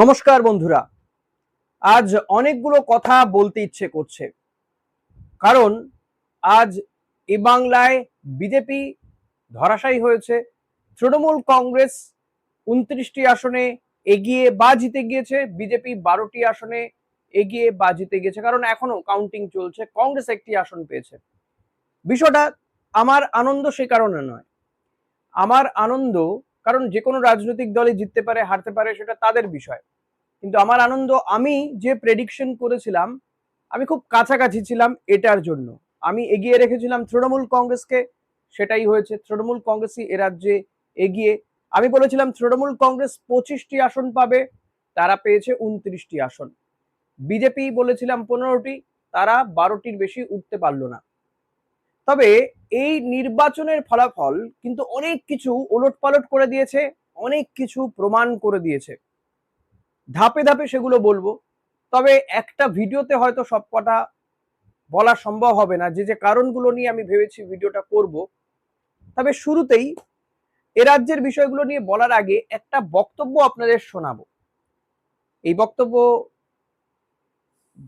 নমস্কার বন্ধুরা। আজ অনেকগুলো কথা বলতে ইচ্ছে করছে। কারণ আজ এ বাংলায় বিজেপি ধরাশায়ী হয়েছে, তৃণমূল কংগ্রেস উনত্রিশটি আসনে এগিয়ে বা জিতে গিয়েছে, বিজেপি বারোটি আসনে এগিয়ে বা জিতে গিয়েছে, কারণ এখনও কাউন্টিং চলছে, কংগ্রেস একটি আসন পেয়েছে। বিষয়টা আমার আনন্দ সে কারণে নয়। আমার আনন্দ কারণ যে কোনো রাজনৈতিক দলই জিততে পারে, হারতে পারে, সেটা তাদের বিষয়। কিন্তু আমার আনন্দ, আমি যে প্রেডিকশন করেছিলাম, আমি খুব কাছাকাছি ছিলাম এটার জন্য। আমি এগিয়ে রেখেছিলাম তৃণমূল কংগ্রেসকে, সেটাই হয়েছে। তৃণমূল কংগ্রেসই এ রাজ্যে এগিয়ে। আমি বলেছিলাম তৃণমূল কংগ্রেস পঁচিশটি আসন পাবে, তারা পেয়েছে উনত্রিশটি আসন। বিজেপি বলেছিলাম পনেরোটি, তারা বারোটির বেশি উঠতে পারল না। তবে এই নির্বাচনের ফলাফল কিন্তু অনেক কিছু ওলটপালট করে দিয়েছে, অনেক কিছু প্রমাণ করে দিয়েছে। ধাপে ধাপে সেগুলো বলব। তবে একটা ভিডিওতে হয়তো সব কটা বলা সম্ভব হবে না, যে যে কারণগুলো নিয়ে আমি ভেবেছি ভিডিওটা করব। তবে শুরুতেই এ রাজ্যের বিষয়গুলো নিয়ে বলার আগে একটা বক্তব্য আপনাদের শোনাবো। এই বক্তব্য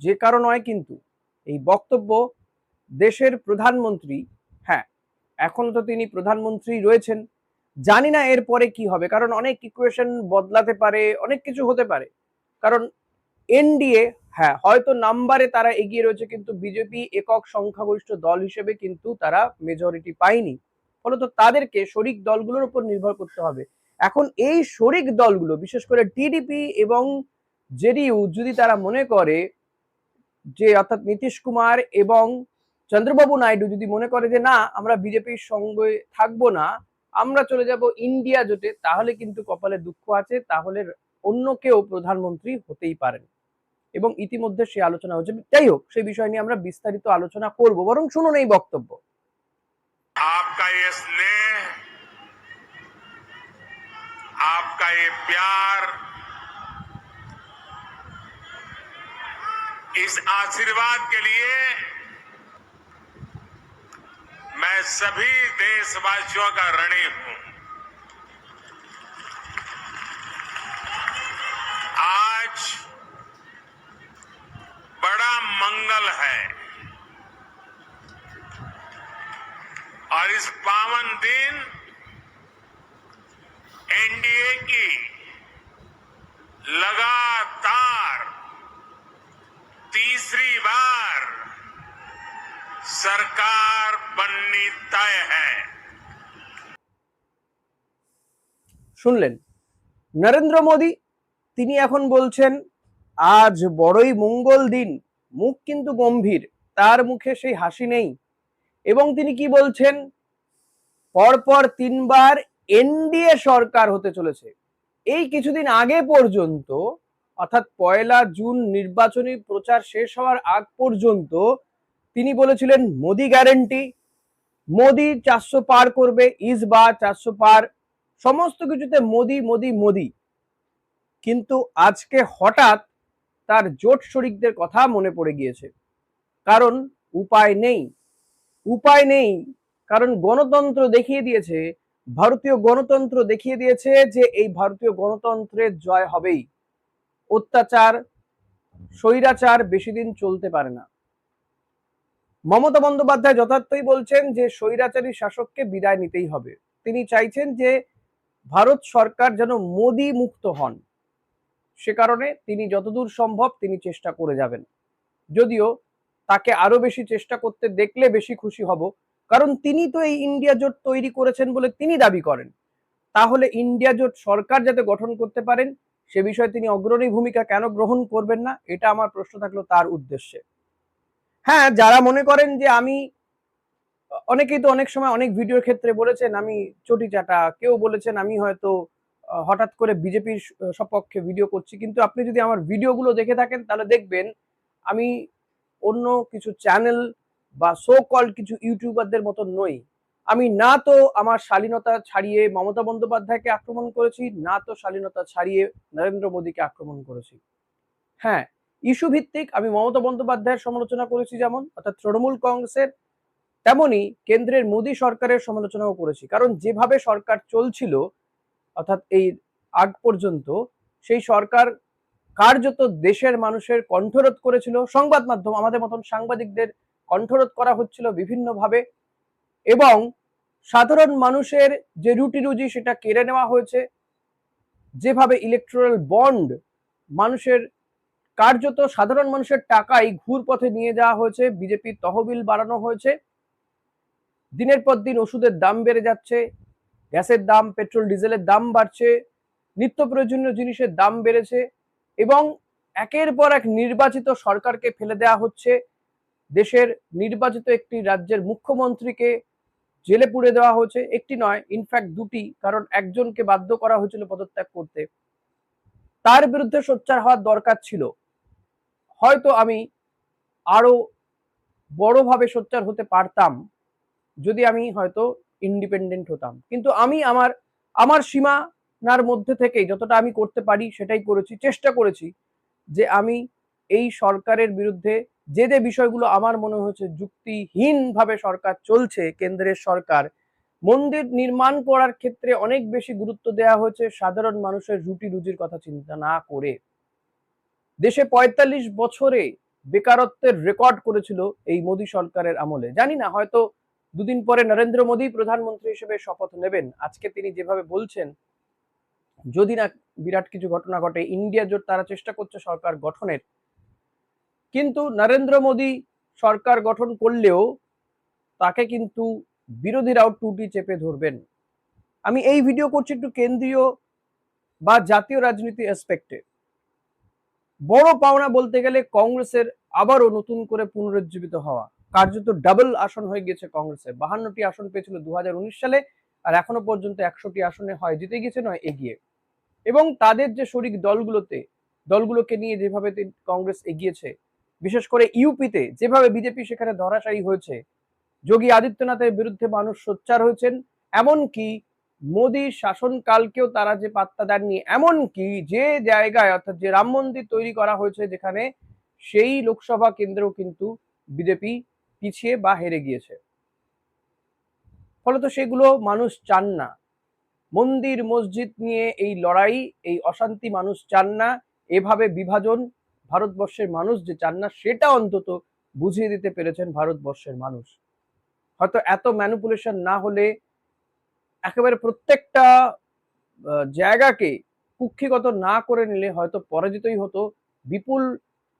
যে কারণ নয় কিন্তু, এই বক্তব্য দেশের প্রধানমন্ত্রী হ্যাঁ এখনও তো তিনি প্রধানমন্ত্রী রয়েছেন। জানি না এরপরে কি হবে, কারণ অনেক ইকুয়েশন বদলাতে পারে, অনেক কিছু হতে পারে। কারণ এনডিএ হ্যাঁ হয়তো নাম্বারে তারা এগিয়ে রয়েছে, কিন্তু বিজেপি একক সংখ্যাগরিষ্ঠ দল হিসেবে কিন্তু তারা মেজরিটি পায়নি। ফলত তাদেরকে শরিক দলগুলোর উপর নির্ভর করতে হবে। এখন এই শরিক দলগুলো, বিশেষ করে টিডিপি এবং জেডিইউ যদি তারা মনে করে যে, অর্থাৎ নীতিশ কুমার এবং চন্দ্রবাবু নাইডু যদি মনে করে যে না আমরা বিজেপির সঙ্গে থাকবো না আমরা চলে যাব ইন্ডিয়া জোটে তাহলে কিন্তু কপালে দুঃখ আছে তাহলে অন্য কেউ প্রধানমন্ত্রী হতেই পারেন এবং ইতিমধ্যে সে আলোচনা হচ্ছে যাই হোক সেই বিষয় নিয়ে আমরা বিস্তারিত আলোচনা করব বরং শুনুন এই বক্তব্য आपका ये स्नेह आपका ये प्यार इस आशीर्वाद के लिए मैं सभी देशवासियों का ऋणी हूँ। आज बड़ा मंगल है। और इस पावन दिन एनडीए की लगातार तीसरी बार सरकार बननी तय है শুনলেন নরেন্দ্র মোদী তিনি এখন বলছেন আজ বড়ই মঙ্গল দিন মুখ কিন্তু গম্ভীর তার মুখে সেই হাসি নেই এবং তিনি কি বলছেন পরপর তিনবার এনডিএ সরকার হতে চলেছে এই কিছুদিন আগে পর্যন্ত অর্থাৎ পয়লা জুন নির্বাচনী প্রচার শেষ হওয়ার আগ পর্যন্ত তিনি বলেছিলেন, মোদি গ্যারেন্টি মোদি চারশো পার করবে ইস বা চারশো পার, সমস্ত কিছুতে মোদি মোদি মোদি। কিন্তু আজকে হঠাৎ তার জোট শরিকদের কথা মনে পড়ে গিয়েছে। কারণ উপায় নেই উপায় নেই। কারণ গণতন্ত্র দেখিয়ে দিয়েছে, ভারতীয় গণতন্ত্র দেখিয়ে দিয়েছে যে এই ভারতীয় গণতন্ত্রের জয় হবেই। অত্যাচার, স্বৈরাচার বেশি দিন চলতে পারে না। মমতা বন্দ্যোপাধ্যায় যথার্থই বলছেন যে স্বৈরাচারী শাসককে বিদায় নিতেই হবে। তিনি চাইছেন যে ভারত সরকার যেন মোদি মুক্ত হন। সে কারণে তিনি যতদূর সম্ভব তিনি চেষ্টা করে যাবেন। যদিও তাকে আরও বেশি চেষ্টা করতে দেখলে বেশি খুশি হব, কারণ তিনি তো এই ইন্ডিয়া জোট তৈরি করেছেন বলে তিনি দাবি করেন। তাহলে ইন্ডিয়া জোট সরকার যাতে গঠন করতে পারেন, সে বিষয়ে তিনি অগ্রণী ভূমিকা কেন গ্রহণ করবেন না, এটা আমার প্রশ্ন থাকল তার উদ্দেশ্যে। হ্যাঁ যারা মনে করেন যে আমি, অনেকেই তো অনেক সময় অনেক ভিডিওর ক্ষেত্রে বলেছেন, আমি চটি চাটা। কেউ বলেছেন, আমি হয়তো হঠাৎ করে বিজেপির সপক্ষে ভিডিও করছি। কিন্তু আপনি যদি আমার ভিডিওগুলো দেখে থাকেন, তাহলে দেখবেন, আমি অন্য কিছু চ্যানেল বা সো কল কিছু ইউটিউবারদের মতো নই। আমি না তো আমার শালীনতা ছাড়িয়ে মমতা বন্দ্যোপাধ্যায়কে আক্রমণ করেছি, না তো শালীনতা ছাড়িয়ে নরেন্দ্র মোদীকে আক্রমণ করেছি। হ্যাঁ ইস্যু ভিত্তিক আমি মমতা বন্দ্যোপাধ্যায়ের সমালোচনা করেছি যেমন, অর্থাৎ তৃণমূল কংগ্রেসের, তেমনি কেন্দ্রের মোদী সরকারের সমালোচনাও করেছি। কারণ যেভাবে সরকার চলছিল, অর্থাৎ এই আগ পর্যন্ত, সেই সরকার কার্যত দেশের মানুষের কণ্ঠরোধ করেছিল। সংবাদ মাধ্যম, আমাদের মতন সাংবাদিকদের কণ্ঠরোধ করা হচ্ছিল বিভিন্নভাবে এবং সাধারণ মানুষের যে রুটি রুজি সেটা কেড়ে নেওয়া হয়েছে। যেভাবে ইলেকট্রাল বন্ড মানুষের কার্যত সাধারণ মানুষের টাকাই ঘুর পথে নিয়ে যাওয়া হয়েছে, বিজেপির তহবিল বাড়ানো হয়েছে। দিনের পর দিন ওষুধের দাম বেড়ে যাচ্ছে, গ্যাসের দাম, পেট্রোল, ডিজেলের দাম বাড়ছে, নিত্য প্রয়োজনীয় জিনিসের দাম বেড়েছে এবং একের পর এক নির্বাচিত সরকারকে ফেলে দেওয়া হচ্ছে। দেশের নির্বাচিত একটি রাজ্যের মুখ্যমন্ত্রীকে জেলে পুড়ে দেওয়া হয়েছে। একটি নয় ইনফ্যাক্ট দুটি, কারণ একজনকে বাধ্য করা হয়েছিল পদত্যাগ করতে। তার বিরুদ্ধে সোচ্চার হওয়ার দরকার ছিল। হয়তো আমি আরও বড়ভাবে সোচ্চার হতে পারতাম যদি আমি হয়তো ইন্ডিপেন্ডেন্ট হতাম। কিন্তু আমি আমার আমার সীমানার মধ্যে থেকেই যতটা আমি করতে পারি সেটাই করেছি, চেষ্টা করেছি যে আমি এই সরকারের বিরুদ্ধে যে যে বিষয়গুলো আমার মনে হয়েছে যুক্তিহীনভাবে সরকার চলছে, কেন্দ্রের সরকার, মন্দির নির্মাণ করার ক্ষেত্রে অনেক বেশি গুরুত্ব দেওয়া হয়েছে সাধারণ মানুষের রুটি রুজির কথা চিন্তা না করে। দেশে পঁয়তাল্লিশ বছরে বেকারত্বের রেকর্ড করেছিল এই মোদী সরকারের আমলে। জানি না, হয়তো দুদিন পরে নরেন্দ্র মোদী প্রধানমন্ত্রী হিসেবে শপথ নেবেন। আজকে তিনি যেভাবে বলছেন, যদি না বিরাট কিছু ঘটনা ঘটে, ইন্ডিয়া জোট তারা চেষ্টা করছে সরকার গঠনের। কিন্তু নরেন্দ্র মোদী সরকার গঠন করলেও তাকে কিন্তু বিরোধীরাও টুটি চেপে ধরবেন। আমি এই ভিডিও করছি একটু কেন্দ্রীয় বা জাতীয় রাজনীতি অ্যাসপেক্টে বড় পাওনা বলতে গেলে কংগ্রেসের আবারও নতুন করে পুনরুজ্জীবিত হওয়া। কার্যত ডাবল আসন হয়ে গেছে কংগ্রেসের বাহান্নটি আসন পেয়েছিল দুহাজার উনিশ সালে আর এখনও পর্যন্ত একশোটি আসনে হয়, জিতে গেছে নয়, এগিয়ে। এবং তাদের যে শরিক দলগুলোতে, দলগুলোকে নিয়ে যেভাবে কংগ্রেস এগিয়েছে, বিশেষ করে ইউপিতে যেভাবে বিজেপি সেখানে ধরাশায়ী হয়েছে, যোগী আদিত্যনাথের বিরুদ্ধে মানুষ সোচ্চার হয়েছেন, এমনকি মোদী শাসনকালকেও তারা যে পাত্তা দেননি, এমনকি যে জায়গায় অর্থাৎ যে রাম মন্দির তৈরি করা হয়েছে যেখানে, সেই লোকসভা কেন্দ্রেও কিন্তু বিজেপি পিছিয়ে বা হেরে গিয়েছে। ফলত সেগুলো মানুষ চান না। মন্দির, মসজিদ নিয়ে এই লড়াই, এই অশান্তি মানুষ চান না। এভাবে বিভাজন ভারতবর্ষের মানুষ যে চান না, সেটা অন্তত বুঝিয়ে দিতে পেরেছেন ভারতবর্ষের মানুষ। হয়তো এত ম্যানুপুলেশন না হলে একেবারে প্রত্যেকটা জায়গাকে কুক্ষিগত না করে নিলে হয়তো পরাজিতই হতো, বিপুল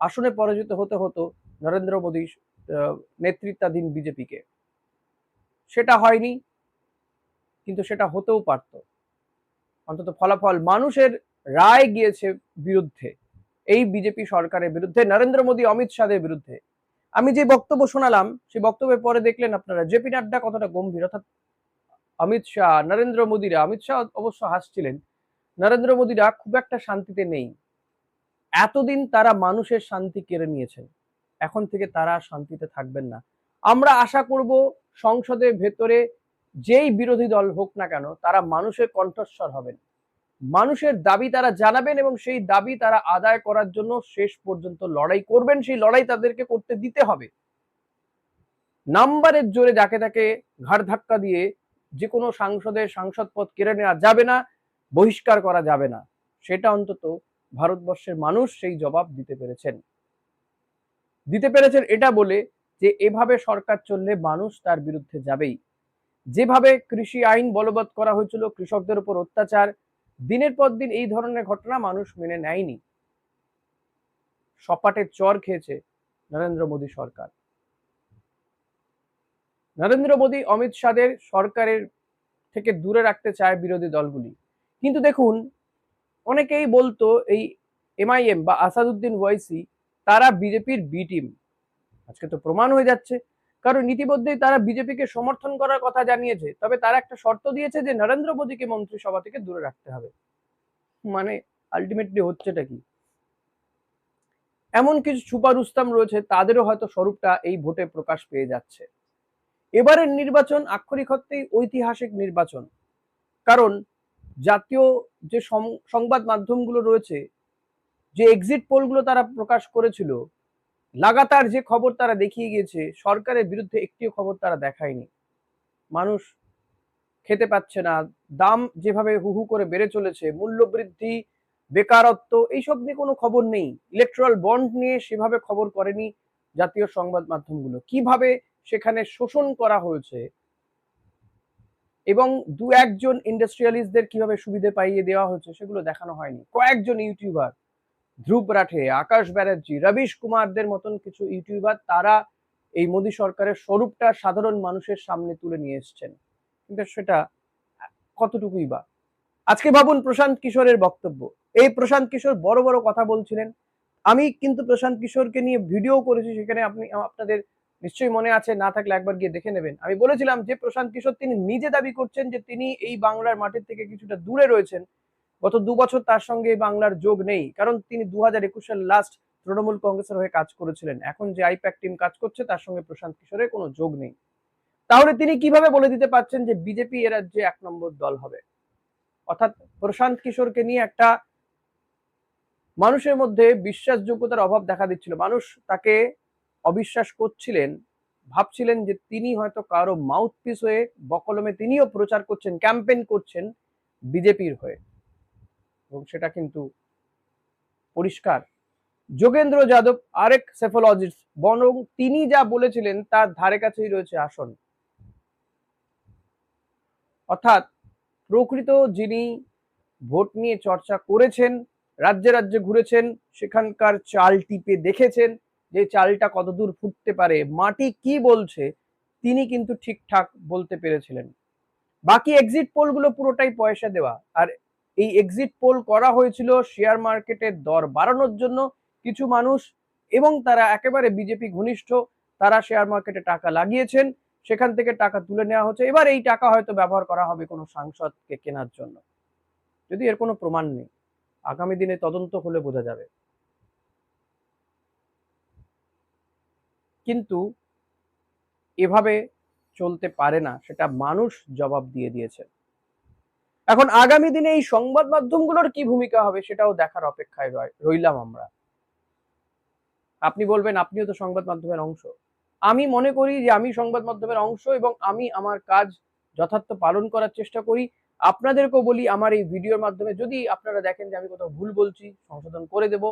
আসনে পরাজিত হতে হতো নরেন্দ্র মোদী নেতৃত্বাধীন বিজেপিকে। সেটা হয়নি, কিন্তু সেটা হতেও পারত। অন্তত ফলাফল মানুষের রায় গিয়েছে বিরুদ্ধে, এই বিজেপি সরকারের বিরুদ্ধে, নরেন্দ্র মোদী, অমিত শাহের বিরুদ্ধে। আমি যে বক্তব্য শোনালাম সেই বক্তব্যের পরে দেখলেন আপনারা, জেপি নাড্ডা কতটা গম্ভীর, অর্থাৎ অমিত শাহ, নরেন্দ্র মোদীরা অমিত শাহ অবশ্য হাসছিলেন, নরেন্দ্র মোদীরা খুব একটা শান্তিতে নেই। এতদিন তারা মানুষের শান্তি কেড়ে নিয়েছেন, এখন থেকে তারা শান্তিতে থাকবেন না। আমরা আশা করব সংসদের ভেতরে যেই বিরোধী দল হোক না কেন, তারা মানুষের কণ্ঠস্বর হবেন। মানুষের দাবি তারা জানাবেন এবং সেই দাবি তারা আদায় করার জন্য শেষ পর্যন্ত লড়াই করবেন, সেই লড়াই তাদেরকে করতে দিতে হবে। নাম্বারের জোরে যাকে তাকে ঘাড় ধাক্কা দিয়ে যে কোনো সাংসদের সাংসদ পদ কেড়ে নেওয়া যাবে না, বহিষ্কার করা যাবে না। সেটা অন্তত ভারতবর্ষের মানুষ সেই জবাব দিতে পেরেছেন। দিতে পেরেছেন এটা বলে যে, এভাবে সরকার চললে মানুষ তার বিরুদ্ধে যাবেই। যেভাবে কৃষি আইন বলবৎ করা হয়েছিল, কৃষকদের উপর অত্যাচার, দিনের পর দিন এই ধরনের ঘটনা মানুষ মেনে নেয়নি। সপাটে চর খেয়েছে নরেন্দ্র মোদী সরকার। নরেন্দ্র মোদী অমিত শাহের সরকারের থেকে দূরে রাখতে চায় বিরোধী দলগুলি। কিন্তু দেখুন, অনেকেই বলতো এই এমআইএম বা আসাদুদ্দিন ওয়াইসি তারা বিজেপির বি টিম আজকে তো প্রমাণ হয়ে যাচ্ছে। কারণ ইতিমধ্যেই তারা বিজেপিকে সমর্থন করার কথা জানিয়েছে। তবে তারা একটা শর্ত দিয়েছে যে নরেন্দ্র মোদীকে মন্ত্রিসভা থেকে দূরে রাখতে হবে। মানে আলটিমেটলি হচ্ছেটা কি? এমন কিছু সুপার রুস্তাম রয়েছে, তাদেরও হয়তো স্বরূপটা এই ভোটে প্রকাশ পেয়ে যাচ্ছে। এবারের নির্বাচন আক্ষরিক অর্থেই ঐতিহাসিক নির্বাচন। কারণ জাতীয় যে সংবাদ মাধ্যমগুলো রয়েছে, যে এক্সিট পোলগুলো তারা প্রকাশ করেছিল, লাগাতার যে খবর তারা দেখিয়ে গিয়েছে, সরকারের বিরুদ্ধে একটিও খবর তারা দেখায়নি। মানুষ খেতে পাচ্ছে না, দাম যেভাবে হু হু করে বেড়ে চলেছে মূল্য বৃদ্ধি বেকারত্ব, এইসব নিয়ে কোনো খবর নেই। ইলেকট্রাল বন্ড নিয়ে সেভাবে খবর করেনি জাতীয় সংবাদ মাধ্যমগুলো। কীভাবে সেখানে শোষণ করা হয়েছে এবং দু একজন ইন্ডাস্ট্রিয়ালিস্টদের কীভাবে সুবিধে পাইয়ে দেওয়া হয়েছে সেগুলো দেখানো হয়নি। কয়েকজন ইউটিউবার ধ্রুব রাঠে, আকাশ ব্যানার্জি, রবিশ কুমারদের মতন কিছু ইউটিউবার তারা এই মোদী সরকারের স্বরূপটা সাধারণ মানুষের সামনে তুলে নিয়ে এসছেন। কিন্তু সেটা কতটুকুই বা? আজকে ভাবুন প্রশান্ত কিশোরের বক্তব্য। এই প্রশান্ত কিশোর বড় বড় কথা বলছিলেন। আমি কিন্তু প্রশান্ত কিশোরকে নিয়ে ভিডিও করেছি সেখানে আপনি, আপনাদের নিশ্চয়ই মনে আছে, না থাকলে একবার গিয়ে দেখে নেবেন। আমি বলেছিলাম যে, প্রশান্ত কিশোর তিনি নিজে দাবি করছেন যে, তিনি এই বাংলার মাটির থেকে কিছুটা দূরে রয়েছেন। গত দু বছর তার সঙ্গে বাংলার যোগ নেই, কারণ তিনি দু হাজার একুশের লাস্ট তৃণমূল কংগ্রেসের হয়ে কাজ করেছিলেন। এখন যে আইপ্যাক টিম কাজ করছে, তার সঙ্গে প্রশান্ত কিশোরের কোনো যোগ নেই। তাহলে তিনি কীভাবে বলে দিতে পারছেন যে, বিজেপি এ রাজ্যে এক নম্বর দল হবে? অর্থাৎ প্রশান্ত কিশোরকে নিয়ে একটা মানুষের মধ্যে বিশ্বাসযোগ্যতার অভাব দেখা দিচ্ছিল। মানুষ তাকে অবিশ্বাস করছিলেন, ভাবছিলেন যে তিনি হয়তো কারও মাউথপিস হয়ে বকলমে তিনিও প্রচার করছেন ক্যাম্পেইন করছেন বিজেপির হয়ে। এবং সেটা কিন্তু পরিষ্কার। যোগেন্দ্র যাদব আরেক সেফোলজিস্ট বরং তিনি যা বলেছিলেন তার ধারে কাছেই রয়েছে আসন। অর্থাৎ প্রকৃত যিনি ভোট নিয়ে চর্চা করেছেন, রাজ্যে রাজ্যে ঘুরেছেন, সেখানকার চাল টিপে দেখেছেন যে চালটা কতদূর ফুটতে পারে, মাটি কি বলছে, তিনি কিন্তু ঠিকঠাক বলতে পেরেছিলেন। বাকি এক্সিট পোলগুলো পুরোটাই পয়সা দেওয়া। আর এই এক্সিট পোল করা হয়েছিল শেয়ার মার্কেটের দর বাড়ানোর জন্য কিছু মানুষ এবং তারা একেবারে বিজেপি ঘনিষ্ঠ, তারা শেয়ার মার্কেটে টাকা লাগিয়েছেন, সেখান থেকে টাকা তুলে নেওয়া হচ্ছে। এবার এই টাকা হয়তো ব্যবহার করা হবে কোনো সাংসদকে কেনার জন্য। যদি এর কোনো প্রমাণ নেই, আগামী দিনে তদন্ত হলে বোঝা যাবে। কিন্তু এভাবে চলতে পারে না, সেটা মানুষ জবাব দিয়ে দিয়েছে। এখন আগামী দিনে এই সংবাদ মাধ্যমগুলোর কি ভূমিকা হবে সেটাও দেখার অপেক্ষায় রইলাম আমরা। আপনি বলবেন, আপনিও তো সংবাদ মাধ্যমের অংশ। আমি মনে করি যে আমি সংবাদ মাধ্যমের অংশ এবং আমি আমার কাজ যথার্থ পালন করার চেষ্টা করি। আপনাদেরকেও বলি, আমার এই ভিডিওর মাধ্যমে যদি আপনারা দেখেন যে আমি কোথাও ভুল বলছি, সংশোধন করে দেব।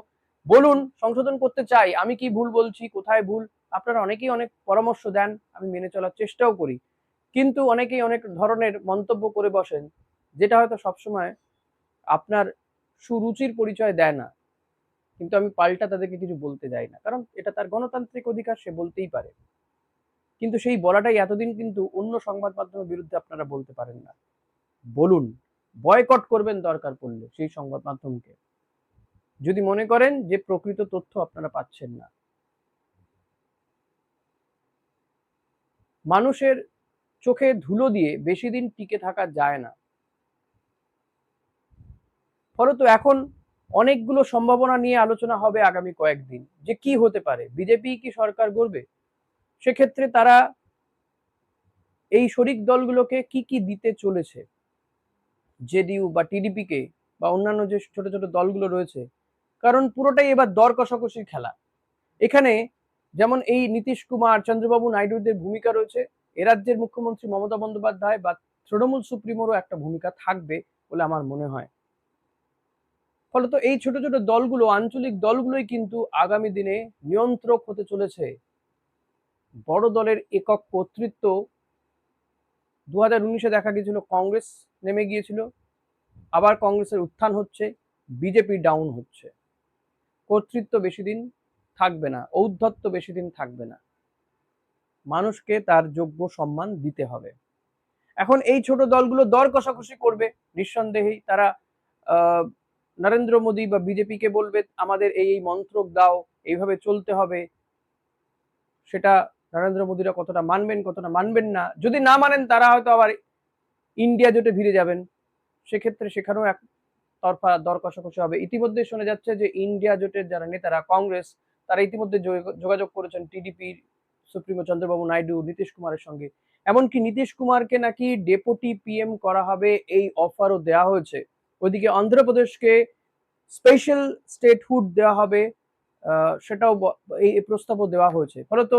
বলুন, সংশোধন করতে চাই, আমি কি ভুল বলছি, কোথায় ভুল? আপনারা অনেকেই অনেক পরামর্শ দেন, আমি মেনে চলার চেষ্টাও করি। কিন্তু অনেকেই অনেক ধরনের মন্তব্য করে বসেন, যেটা হয়তো সবসময় আপনার সুরুচির পরিচয় দেয় না। কিন্তু আমি পাল্টা তাদেরকে কিছু বলতে যাই না, কারণ এটা তার গণতান্ত্রিক অধিকার, সে বলতেই পারে। কিন্তু সেই বলাটাই এতদিন কিন্তু অন্য সংবাদ মাধ্যমের বিরুদ্ধে আপনারা বলতে পারেন না। বলুন, বয়কট করবেন দরকার পড়লে সেই সংবাদ মাধ্যমকে। যদি মনে করেন যে প্রকৃত তথ্য আপনারা পাচ্ছেন না মানুষের চোখে ধুলো দিয়ে বেশি দিন টিকে থাকা যায় না। ফলত এখন অনেকগুলো সম্ভাবনা নিয়ে আলোচনা হবে আগামী কয়েকদিন যে কি হতে পারে। বিজেপি কি সরকার গড়বে? সেক্ষেত্রে তারা এই শরিক দলগুলোকে কি কি দিতে চলেছে? জেডিইউ বা টিডিপি কে বা অন্যান্য যে ছোট ছোট দলগুলো রয়েছে, কারণ পুরোটাই এবার দর কষাকষির খেলা। এখানে যেমন এই নীতিশ কুমার, চন্দ্রবাবু নাইডুদের ভূমিকা রয়েছে, এ রাজ্যের মুখ্যমন্ত্রী মমতা বন্দ্যোপাধ্যায় বা তৃণমূল সুপ্রিমোরও একটা ভূমিকা থাকবে বলে আমার মনে হয়। ফলত এই ছোট ছোট দলগুলো, আঞ্চলিক দলগুলোই কিন্তু আগামী দিনে নিয়ন্ত্রক হতে চলেছে। বড় দলের একক কর্তৃত্ব দু হাজার উনিশে দেখা গিয়েছিল, কংগ্রেস নেমে গিয়েছিল, আবার কংগ্রেসের উত্থান হচ্ছে, বিজেপি ডাউন হচ্ছে। কর্তৃত্ব বেশি দিন থাকবে না, ঔদ্ধত্য বেশি দিন থাকবে না। মানুষকে তার যোগ্য সম্মান দিতে হবে। এখন এই ছোট দলগুলো দর কষাকষি করবে, নিঃসন্দেহেই তারা নরেন্দ্র মোদী বা বিজেপিকে বলবে, আমাদের এই এই মন্ত্রক দাও, এইভাবে চলতে হবে। সেটা নরেন্দ্র মোদীরা কতটা মানবেন কতটা মানবেন না। যদি না মানেন, তারা হয়তো আবার ইন্ডিয়া জোটে ভিড়ে যাবেন। সেক্ষেত্রে সেখানেও এক তরফা দর কষাকষি হবে। ইতিমধ্যে শোনা যাচ্ছে যে, ইন্ডিয়া জোটের যারা নেতারা, কংগ্রেস তারা ইতিমধ্যে যোগ- যোগাযোগ করেছেন টিডিপি, সুপ্রিমো চন্দ্রবাবু নাইডু, নীতিশ কুমারের সঙ্গে। এমনকি নীতিশ কুমারকে নাকি ডেপুটি পিএম করা হবে এই অফারও দেওয়া হয়েছে। ওইদিকে অন্ধ্রপ্রদেশকে স্পেশাল স্টেটহুড দেওয়া হবে সেটাও এই এই প্রস্তাবও দেওয়া হয়েছে। ফলত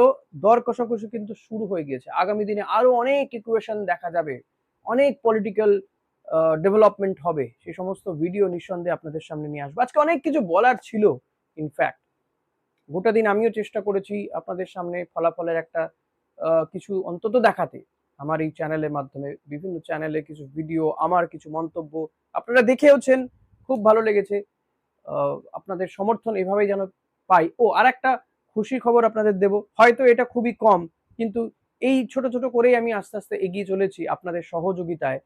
দর কষাকষি কিন্তু শুরু হয়ে গিয়েছে। আগামী দিনে আরও অনেক ইকুয়েশন দেখা যাবে। অনেক পলিটিক্যাল ডেভেলপমেন্ট হবে। সেই সমস্ত ভিডিও নিঃসন্দেহে আপনাদের সামনে নিয়ে আসব। আজকে অনেক কিছু বলার ছিল ইনফ্যাক্ট গোটা দিন আমিও চেষ্টা করেছি আপনাদের সামনে ফলাফলের একটা কিছু অন্তত দেখাতে। আমার এই চ্যানেলের মাধ্যমে বিভিন্ন চ্যানেলে কিছু ভিডিও, আমার কিছু মন্তব্য আপনারা দেখেওছেন, খুব ভালো লেগেছে। আপনাদের সমর্থন এভাবেই যেন পাই। ও আর একটা খুশির খবর আপনাদের দেব। হয়তো এটা খুবই কম, কিন্তু এই ছোট ছোট করেই আমি আস্তে আস্তে এগিয়ে চলেছি আপনাদের সহযোগিতায়।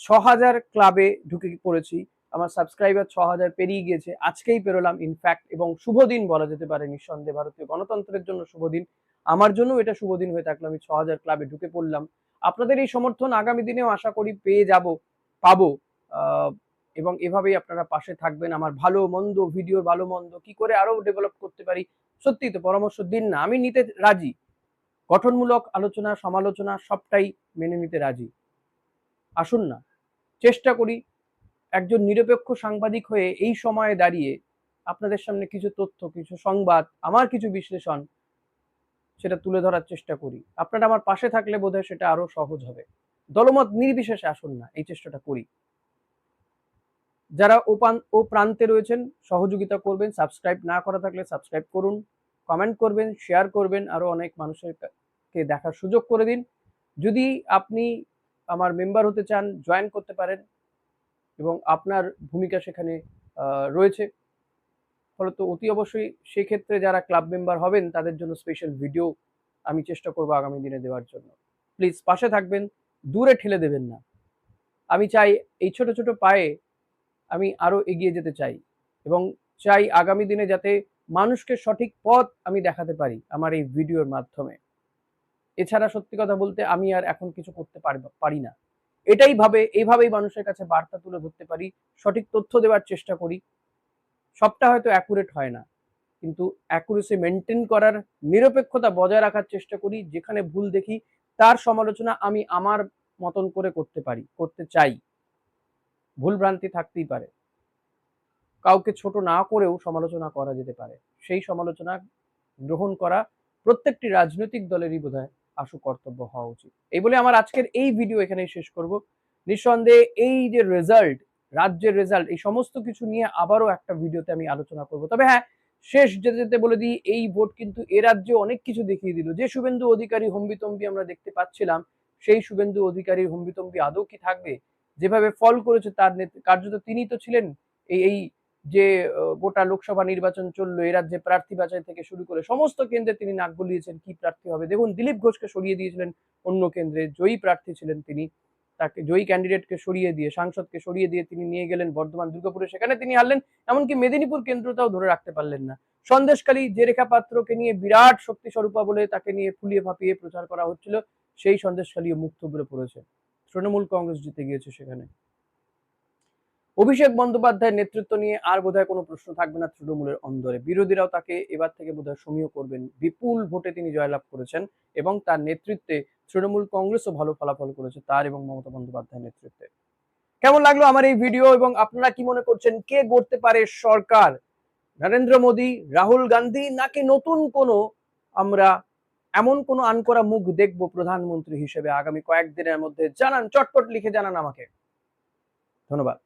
ছ হাজার ক্লাবে ঢুকে পড়েছি। আমার সাবস্ক্রাইবার ছ হাজার পেরিয়ে গিয়েছে, আজকেই পেরোলাম ইনফ্যাক্ট এবং শুভ দিন বলা যেতে পারে নিঃসন্দেহে ভারতীয় গণতন্ত্রের জন্য শুভ দিন। আমার জন্য এটা শুভ দিন হয়ে থাকল, আমি ছ হাজার ক্লাবে ঢুকে পড়লাম। আপনাদের এই সমর্থন আগামী দিনেও আশা করি পেয়ে যাব, পাবো এবং এভাবেই আপনারা পাশে থাকবেন। আমার ভালো মন্দ ভিডিওর ভালো মন্দ কি করে আরও ডেভেলপ করতে পারি, সত্যি তো পরামর্শ দিন না, আমি নিতে রাজি। গঠনমূলক আলোচনা, সমালোচনা সবটাই মেনে নিতে রাজি। আসুন না, চেষ্টা করি একজন নিরপেক্ষ সাংবাদিক হয়ে এই সময়ে দাঁড়িয়ে আপনাদের সামনে কিছু তথ্য, কিছু সংবাদ, আমার কিছু বিশ্লেষণ সেটা তুলে ধরার চেষ্টা করি। আপনারা আমার পাশে থাকলে বোধহয় সেটা আরও সহজ হবে। দলমত নির্বিশেষে আসুন না, এই চেষ্টাটা করি। যারা ও প্রান্তে রয়েছেন, সহযোগিতা করবেন সাবস্ক্রাইব না করা থাকলে সাবস্ক্রাইব করুন কমেন্ট করবেন শেয়ার করবেন, আরও অনেক মানুষের কে দেখার সুযোগ করে দিন। যদি আপনি আমার মেম্বার হতে চান জয়েন করতে পারেন এবং আপনার ভূমিকা সেখানে রয়েছে। ফলত অতি অবশ্যই সেক্ষেত্রে যারা ক্লাব মেম্বার হবেন, তাদের জন্য স্পেশাল ভিডিও আমি চেষ্টা করব আগামী দিনে দেওয়ার জন্য। প্লিজ পাশে থাকবেন, দূরে ঠেলে দেবেন না। আমি চাই এই ছোট ছোট পায়ে আমি আরও এগিয়ে যেতে চাই এবং চাই আগামী দিনে যাতে মানুষকে সঠিক পথ আমি দেখাতে পারি আমার এই ভিডিওর মাধ্যমে। এছাড়া সত্যি কথা বলতে আমি আর এখন কিছু করতে পারি না। এটাই ভাবে, এইভাবেই মানুষের কাছে বার্তা তুলে ধরতে পারি, সঠিক তথ্য দেওয়ার চেষ্টা করি। সবটা হয়তো অ্যাকুরেট হয় না, কিন্তু অ্যাকুরেসি মেনটেন করার নিরপেক্ষতা বজায় রাখার চেষ্টা করি, যেখানে ভুল দেখি, তার সমালোচনা আমি আমার মতন করে করতে পারি, করতে চাই। ভুল ভ্রান্তি থাকতেই পারে। কাউকে ছোট না করেও সমালোচনা করা যেতে পারে। সেই সমালোচনা গ্রহণ করা প্রত্যেকটি রাজনৈতিক দলেরই বোধহয় আশু কর্তব্য হওয়া উচিত। এই বলে আমার আজকের এই ভিডিও এখানেই শেষ করব। নিঃসন্দেহে এই যে রেজাল্ট রাজ্যের রেজাল্ট এই সমস্ত কিছু নিয়ে আবারও একটা ভিডিওতে আমি আলোচনা করব। তবে হ্যাঁ শেষ যেতে যেতে বলে দিই, এই ভোট কিন্তু এ রাজ্যে অনেক কিছু দেখিয়ে দিল। যে শুভেন্দু অধিকারী হম্বিতম্বি আমরা দেখতে পাচ্ছিলাম, সেই শুভেন্দু অধিকারীর হম্বিতম্বি আদৌ কি থাকবে? যেভাবে ফল করেছে তার কার্যত তিনি তো ছিলেন এই এই যে গোটা লোকসভা নির্বাচন চলল, এ রাজ্যে প্রার্থী বাছাই থেকে শুরু করে সমস্ত কেন্দ্রে তিনি নাক গলিয়েছেন, কি প্রার্থী হবে? দেখুন, দিলীপ ঘোষকে সরিয়ে দিয়েছিলেন অন্য কেন্দ্রে, জয়ী প্রার্থী ছিলেন তিনি। তাকে জয়ী ক্যান্ডিডেটকে সরিয়ে দিয়ে, সাংসদকে সরিয়ে দিয়ে তিনি নিয়ে গেলেন বর্ধমান, দুর্গাপুরে। সেখানে তিনি হারলেন, এমনকি মেদিনীপুর কেন্দ্রটাও ধরে রাখতে পারলেন না। সন্দেশকালী যে রেখা পাত্রকে নিয়ে বিরাট শক্তি স্বরূপা বলে তাকে নিয়ে ফুলিয়ে ফাঁপিয়ে প্রচার করা হচ্ছিল, সেই সন্দেশকালীও মুখ উপরে পড়েছে। তৃণমূল কংগ্রেস জিতে গিয়েছে সেখানে। অভিষেক বন্দ্যোপাধ্যায়ের নেতৃত্ব নিয়ে আর বোধহয় কোনো প্রশ্ন থাকবে না তৃণমূলের অন্দরে। বিরোধীরাও তাকে এবার থেকে বোধহয় সমীহ করবেন। বিপুল ভোটে তিনি জয়লাভ করেছেন এবং তার নেতৃত্বে তৃণমূল কংগ্রেসও ভালো ফলাফল করেছে তার এবং মমতা বন্দ্যোপাধ্যায়ের নেতৃত্বে। কেমন লাগল আমার এই ভিডিও এবং আপনারা কি মনে করছেন কে গড়তে পারে সরকার? নরেন্দ্র মোদী, রাহুল গান্ধী নাকি নতুন কোনো আমরা এমন কোনো আনকরা মুখ দেখব প্রধানমন্ত্রী হিসেবে আগামী কয়েকদিনের মধ্যে? জানান, চটপট লিখে জানান আমাকে। ধন্যবাদ।